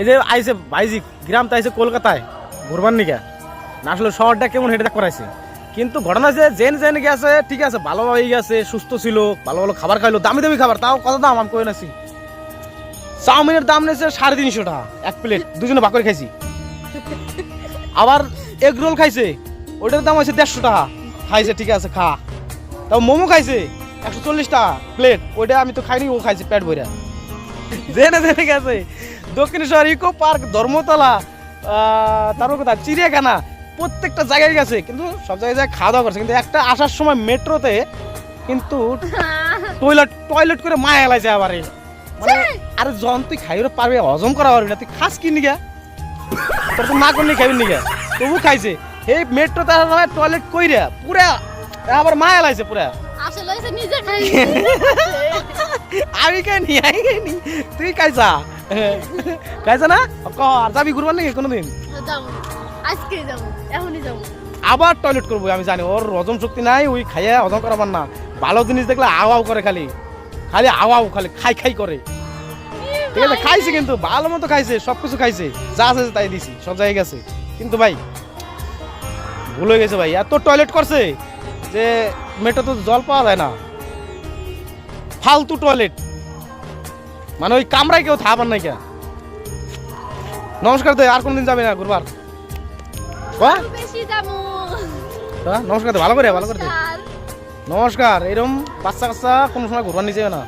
এই যে আইসে ভাইজি গ্রাম তো আইসে কলকাতায়, ঘুরবার নিকা। না, আসলে শহরটা কেমন হেঁটে করাইছে। কিন্তু ঘটনা যে জেন জেন গেছে, ঠিক আছে ভালোভাবেই গেছে, সুস্থ ছিল, ভালো ভালো খাবার খাইলো, দামি দামি খাবার, তাও কত দাম আমি কই নাছি। চাউমিনের দাম নিয়েছে সাড়ে তিনশো টাকা, এক প্লেট, দুজনে ভাগ করে খাইছি। আবার এগ রোল খাইছে, ওটার দাম হয়েছে দেড়শো টাকা। খাইছে, ঠিক আছে, খা। তাও মোমো খাইছে, একশো চল্লিশ টাকা, প্লেট, ওইটা আমি তো খাইনি, ও খাইছে পেট ভরে জেনে জেনে গেছে দক্ষিণেশ্বর ইকো পার্ক ধর্মতলা তারপর কোথায় চিড়িয়াখানা প্রত্যেকটা জায়গায় গেছে কিন্তু সব জায়গায় জায়গায় খাওয়া দাওয়া করছে কিন্তু একটা আসার সময় মেট্রোতে কিন্তু টয়লেট টয়লেট করে মায়া এলাইছে আবার। মানে আরে জন তুই খাই পারবে হজম করা পারবি না তুই খাস কি নিগা? তোর তো না করলে খাবি নিগা। তবু খাইছে। এই মেট্রো তার টয়লেট কইরা পুরা আবার মায়া এলাইছে পুরা। আমি খাইনি। তুই খাইছা? খাইছা না? ক আর যাবি ঘুরবার নাকি কোনোদিন? আজকে যাব এখনই যাব। আবার টয়লেট করব আমি জানি। ওর হজম শক্তি নাই ওই খাইয়া হজম করাবার না। ভালো জিনিস দেখলে আও আও করে খালি। খালি আও আও খালি খাই খাই করে। ঠিক আছে খাইছে কিন্তু ভালো মতো খাইছে সব কিছু খাইছে। যা আছে তাই দিছি সব জায়গায় গেছে। কিন্তু ভাই ভুল হয়ে গেছে ভাই। এত টয়লেট করছে যে মেট্রো তো জল পাওয়া যায় না। ফালতু টয়লেট মানে ওই কামরায় কেউ থাকবার নাই কে? নমস্কার তো আর কোনদিন যাবে না বেশি যাব। হ্যাঁ, নমস্কার দে, ভালো করে ভালো করে দে। নমস্কার। নমস্কার এরকম বাচ্চা কাচ্চা কোনো সময় ঘুরবার নিয়ে যাবে না।